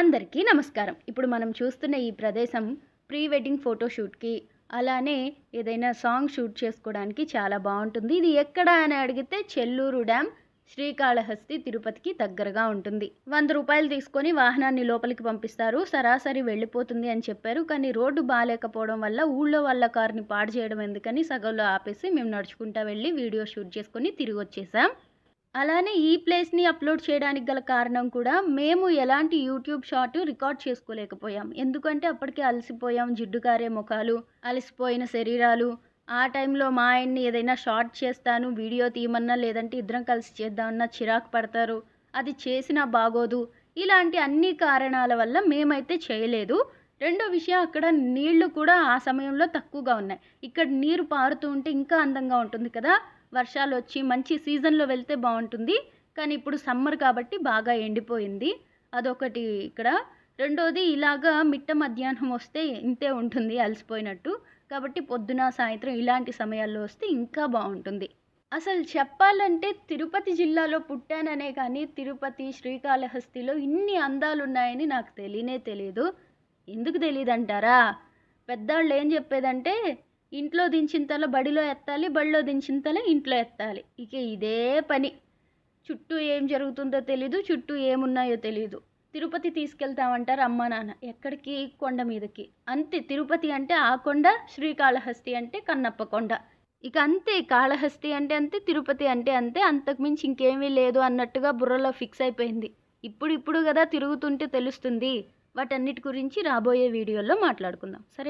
అందరికీ నమస్కారం. ఇప్పుడు మనం చూస్తున్న ఈ ప్రదేశం ప్రీ వెడ్డింగ్ ఫోటోషూట్కి అలానే ఏదైనా సాంగ్ షూట్ చేసుకోవడానికి చాలా బాగుంటుంది. ఇది ఎక్కడ అని అడిగితే చెల్లూరు డ్యామ్ శ్రీకాళహస్తి తిరుపతికి దగ్గరగా ఉంటుంది. వంద రూపాయలు తీసుకొని వాహనాన్ని లోపలికి పంపిస్తారు. సరాసరి వెళ్ళిపోతుంది అని చెప్పారు. కానీ రోడ్డు బాగాలేకపోవడం వల్ల ఊళ్ళో వాళ్ళ కారుని పాడు చేయడం ఎందుకని సగంలో ఆపేసి మేము నడుచుకుంటా వెళ్ళి వీడియో షూట్ చేసుకొని తిరిగి వచ్చేసాం అలానే ఈ ప్లేస్ని అప్లోడ్ చేయడానికి గల కారణం కూడా మేము ఎలాంటి యూట్యూబ్ షార్ట్ రికార్డ్ చేసుకోలేకపోయాం. ఎందుకంటే అప్పటికే అలసిపోయాం. జిడ్డు కారే ముఖాలు అలసిపోయిన శరీరాలు. ఆ టైంలో మా ఆయన్ని ఏదైనా షార్ట్ చేస్తాను వీడియో తీయమన్నా లేదంటే ఇద్దరం కలిసి చేద్దామన్నా చిరాకు పడతారు. అది చేసినా బాగోదు. ఇలాంటి అన్ని కారణాల వల్ల మేమైతే చేయలేదు. రెండో విషయం అక్కడ నీళ్ళు కూడా ఆ సమయంలో తక్కువగా ఉన్నాయి. ఇక్కడ నీరు పారుతూ ఉంటే ఇంకా అందంగా ఉంటుంది కదా. వర్షాలు వచ్చి మంచి సీజన్లో వెళ్తే బాగుంటుంది కానీ ఇప్పుడు సమ్మర్ కాబట్టి బాగా ఎండిపోయింది. అదొకటి ఇక్కడ. రెండోది ఇలాగా మిట్ట మధ్యాహ్నం వస్తే ఇంతే ఉంటుంది అలసిపోయినట్టు. కాబట్టి పొద్దున సాయంత్రం ఇలాంటి సమయాల్లో వస్తే ఇంకా బాగుంటుంది అసలు చెప్పాలంటే తిరుపతి జిల్లాలో పుట్టాననే కానీ తిరుపతి శ్రీకాళహస్తిలో ఇన్ని అందాలు ఉన్నాయని నాకు తెలియనే తెలియదు. ఎందుకు తెలియదు అంటారా పెద్దవాళ్ళు ఏం చెప్పేదంటే ఇంట్లో దించిన తల బడిలో ఎత్తాలి బడిలో దించిన తల ఇంట్లో ఎత్తాలి. ఇక ఇదే పని. చుట్టూ ఏం జరుగుతుందో తెలీదు చుట్టూ ఏమున్నాయో తెలియదు తిరుపతి తీసుకెళ్తామంటారు అమ్మ నాన్న. ఎక్కడికి? కొండ మీదకి. అంతే. తిరుపతి అంటే ఆ కొండ శ్రీకాళహస్తి అంటే కన్నప్ప కొండ. ఇక అంతే. కాళహస్తి అంటే అంతే తిరుపతి అంటే అంతే. అంతకుమించి ఇంకేమీ లేదు అన్నట్టుగా బుర్రలో ఫిక్స్ అయిపోయింది. ఇప్పుడు ఇప్పుడు కదా తిరుగుతుంటే తెలుస్తుంది. వాటన్నిటి గురించి రాబోయే వీడియోలో మాట్లాడుకుందాం. సరే